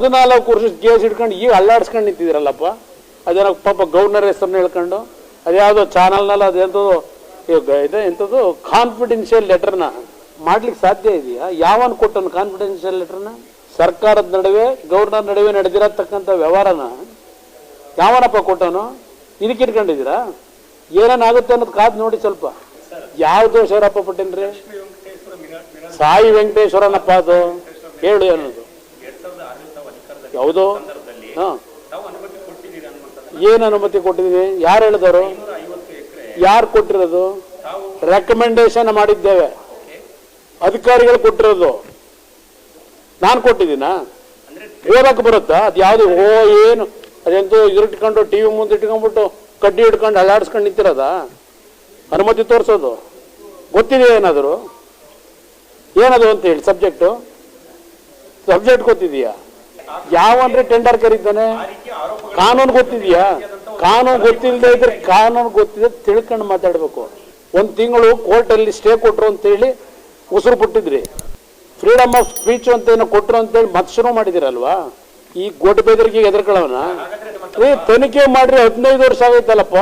ಹದಿನಾಲ್ಕು ವರ್ಷದ ಕೇಸ್ ಹಿಡ್ಕೊಂಡು ಈಗ ಅಲ್ಲಾಡ್ಸ್ಕೊಂಡು ನಿಂತಿದ್ದೀರಲ್ಲಪ್ಪ? ಅದೇನೋ ಪಾಪ ಗವರ್ನರ್ ಹೆಸರನ್ನ ಹೇಳ್ಕೊಂಡು ಅದ್ಯಾವುದೋ ಚಾನಲ್ನಲ್ಲಿ ಅದೆಂಥದ್ದು ಇದೆ ಎಂಥದ್ದು ಕಾನ್ಫಿಡೆನ್ಷಿಯಲ್ ಲೆಟರ್ನ ಮಾಡ್ಲಿಕ್ಕೆ ಸಾಧ್ಯ ಇದೆಯಾ? ಯಾವನ್ ಕೊಟ್ಟನು ಕಾನ್ಫಿಡೆನ್ಷಿಯಲ್ ಲೆಟರ್ನ ಸರ್ಕಾರದ ನಡುವೆ, ಗೌರ್ನರ್ ನಡುವೆ ನಡೆದಿರತಕ್ಕಂಥ ವ್ಯವಹಾರನ? ಯಾವನಪ್ಪ ಕೊಟ್ಟನು? ಇದಕ್ಕೆ ಇಟ್ಕೊಂಡಿದ್ದೀರಾ? ಏನೇನಾಗುತ್ತೆ ಅನ್ನೋದು ಕಾದ್ ನೋಡಿ ಸ್ವಲ್ಪ. ಯಾವ ದೋಷರಪ್ಪ ಪಟ್ಟಿನ್ರಿ? ಸಾಯಿ ವೆಂಕಟೇಶ್ವರನಪ್ಪ ಅದು. ಹೇಳು ಅನ್ನೋದು ಯಾವುದು ಹಾಂ. ಏನು ಅನುಮತಿ ಕೊಟ್ಟಿದ್ದೀನಿ ಯಾರು ಹೇಳಿದವರು? ಯಾರು ಕೊಟ್ಟಿರೋದು? ರೆಕಮೆಂಡೇಶನ್ ಮಾಡಿದ್ದೇವೆ. ಅಧಿಕಾರಿಗಳು ಕೊಟ್ಟಿರೋದು. ನಾನು ಕೊಟ್ಟಿದ್ದೀನಾ? ಓದಕ್ಕೆ ಬರುತ್ತಾ? ಅದು ಯಾವುದು? ಓ ಏನು? ಅದೆಂತೂ ಇದ್ರಿಟ್ಕೊಂಡು ಟಿ ವಿ ಮುಂದೆ ಇಟ್ಕೊಂಡ್ಬಿಟ್ಟು ಕಡ್ಡಿ ಹಿಡ್ಕೊಂಡು ಅಲ್ಲಾಡಿಸ್ಕೊಂಡು ನಿಂತಿರೋದ? ಅನುಮತಿ ತೋರಿಸೋದು. ಗೊತ್ತಿದೆ ಏನಾದರೂ? ಏನದು ಅಂತ ಹೇಳಿ ಸಬ್ಜೆಕ್ಟು ಸಬ್ಜೆಕ್ಟ್ ಗೊತ್ತಿದೆಯಾ? ಯಾವನ್ರಿ ಟೆಂಡರ್ ಕರೀತಾನೆ? ಕಾನೂನು ಗೊತ್ತಿದೆಯಾ? ಕಾನೂನು ಗೊತ್ತಿಲ್ಲದೆ ಇದ್ರೆ ಕಾನೂನು ಗೊತ್ತಿದೆ ತಿಳ್ಕೊಂಡು ಮಾತಾಡ್ಬೇಕು. ಒಂದು ತಿಂಗಳು ಕೋರ್ಟಲ್ಲಿ ಸ್ಟೇ ಕೊಟ್ರು ಅಂತೇಳಿ ಉಸಿರು ಬಿಟ್ಟಿದ್ರಿ ಫ್ರೀಡಮ್ ಆಫ್ ಸ್ಪೀಚ್ ಅಂತ ಏನೋ ಕೊಟ್ರು ಅಂತೇಳಿ ಮತ್ತೆ ಶುರು ಮಾಡಿದಿರಲ್ವಾ? ಈ ಗೊಡ್ಡ ಬೆದರಿಗೆ ಎದುರ್ಕೊಳ್ಳೋನ ಏ, ತನಿಖೆ ಮಾಡ್ರಿ, ಹದಿನೈದು ವರ್ಷ ಆಗೈತಲ್ಲಪ್ಪ